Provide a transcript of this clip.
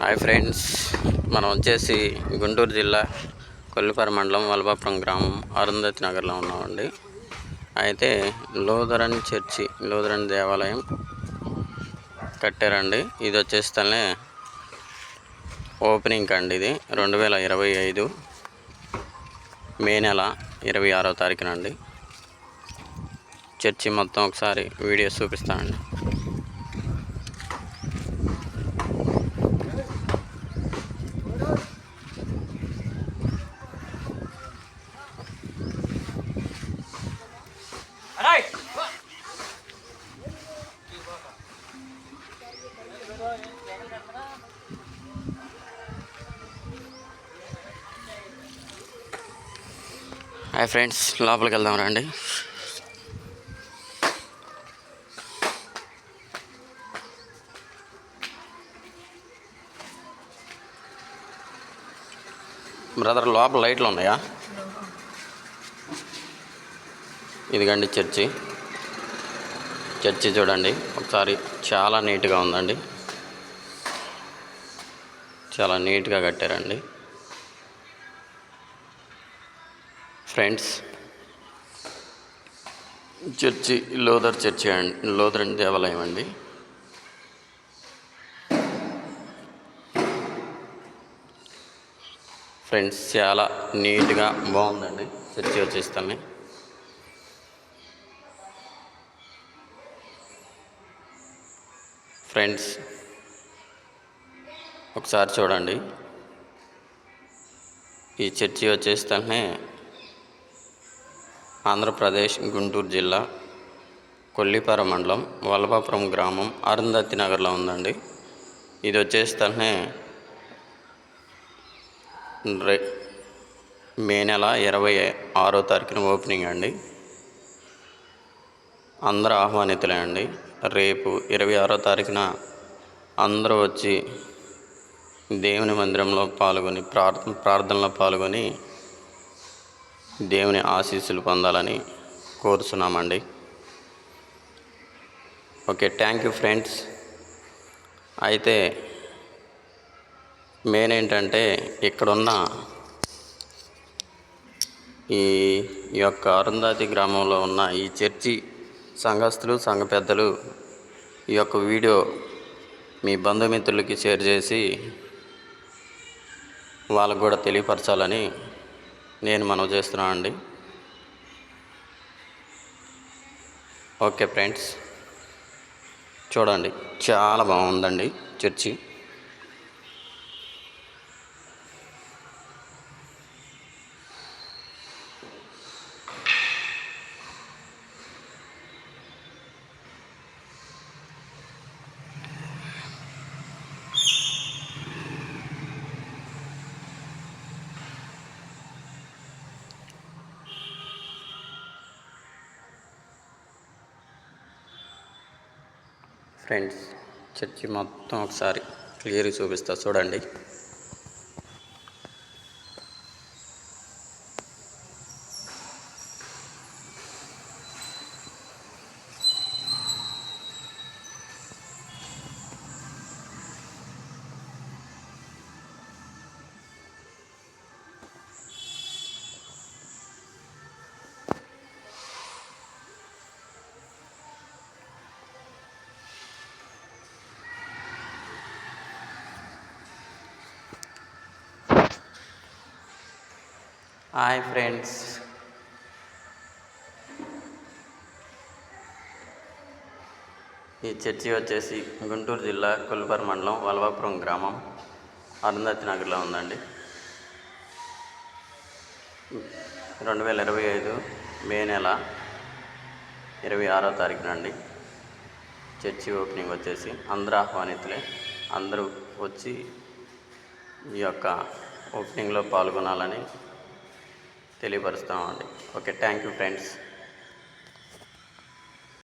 Hi friends మనం వచ్చేసి గుంటూరు జిల్లా కొల్లిపర మండలం వలభాపురం గ్రామం అరుంధతి నగర్లో ఉన్నామండి. అయితే లోదరన్ చర్చి లోదరన్ దేవాలయం కట్టారండి. ఇది వచ్చేసి తనే ఓపెనింగ్ అండి ఇది. రెండు వేల ఇరవై ఐదు మే నెల ఇరవై ఆరో తారీఖునండి. చర్చి మొత్తం ఒకసారి వీడియో చూపిస్తానండి. హాయ్ ఫ్రెండ్స్ లోపలికి వెళ్దాం రండి. బ్రదర్ లోపల లైట్లు ఉన్నాయా? ఇదిగండి చర్చి. చర్చి చూడండి. ఒకసారి చాలా నీట్గా ఉందండి. చాలా నీట్గా కట్టారండి. ఫ్రెండ్స్. చర్చి లోదర్ చర్చి అండి లోదర్ దేవాలయం అండి. ఫ్రెండ్స్ చాలా నీట్గా బాగుందండి చర్చి వచ్చేస్తాను. ఫ్రెండ్స్ ఒకసారి చూడండి. ఈ చర్చి వచ్చేస్తానే ఆంధ్రప్రదేశ్ గుంటూరు జిల్లా కొల్లిపార మండలం వలభాపురం గ్రామం అరుంధతి నగర్లో ఉందండి. ఇది వచ్చేస్తానే రే మే నెల ఇరవై ఆరో తారీఖున ఓపెనింగ్ అండి. అందరూ ఆహ్వానితులే అండి. రేపు ఇరవై ఆరో తారీఖున అందరూ వచ్చి దేవుని మందిరంలో పాల్గొని ప్రార్థ ప్రార్థనలో పాల్గొని దేవుని ఆశీస్సులు పొందాలని కోరుతున్నామండి ఓకే థ్యాంక్ యూ ఫ్రెండ్స్ అయితే మెయిన్ ఏంటంటే ఇక్కడున్న ఈ యొక్క అరుంధాతి గ్రామంలో ఉన్న ఈ చర్చి సంఘస్థులు సంఘ పెద్దలు ఈ యొక్క వీడియో మీ బంధుమిత్రులకి షేర్ చేసి వాళ్ళకు కూడా తెలియపరచాలని నేను మనవి చేస్తున్నాను అండి. ఓకే ఫ్రెండ్స్ చూడండి చాలా బాగుందండి చర్చి. ఫ్రెండ్స్ చర్చి మొత్తం ఒకసారి క్లియర్గా చూపిస్తా చూడండి. Hi friends. ఈ చర్చి వచ్చేసి గుంటూరు జిల్లా కొల్లిపర మండలం వల్వాపురం గ్రామం అరుంధతి నగర్లో ఉందండి. రెండు వేల ఇరవై ఐదు మే నెల ఇరవై ఆరో తారీఖున అండి. చర్చి ఓపెనింగ్ వచ్చేసి అందరూ ఆహ్వానితులే. అందరూ వచ్చి ఈ యొక్క ఓపెనింగ్లో పాల్గొనాలని తెలియపరుస్తామండి. Okay thank you friends.